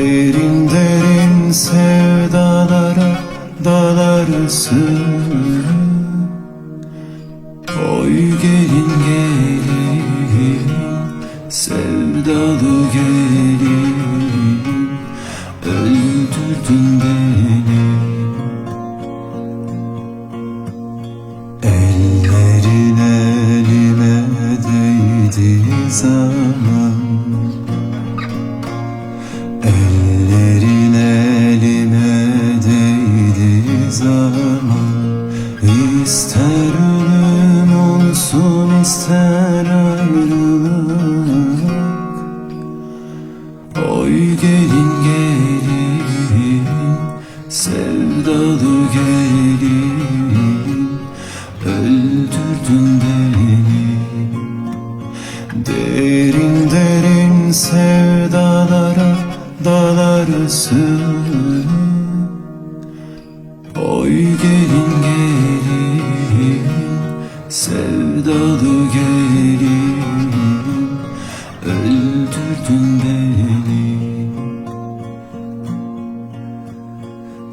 Derin derin sevdalara dalarsın Oy gelin gelin sevdalı gelin. Öldürdün beni. Ellerin elime değdiği zaman Oy gelin gelin Sevdalı gelin. Öldürdün beni. Derin derin sevdalara dalarsın Oy gelin gelin Sevdalı gelin.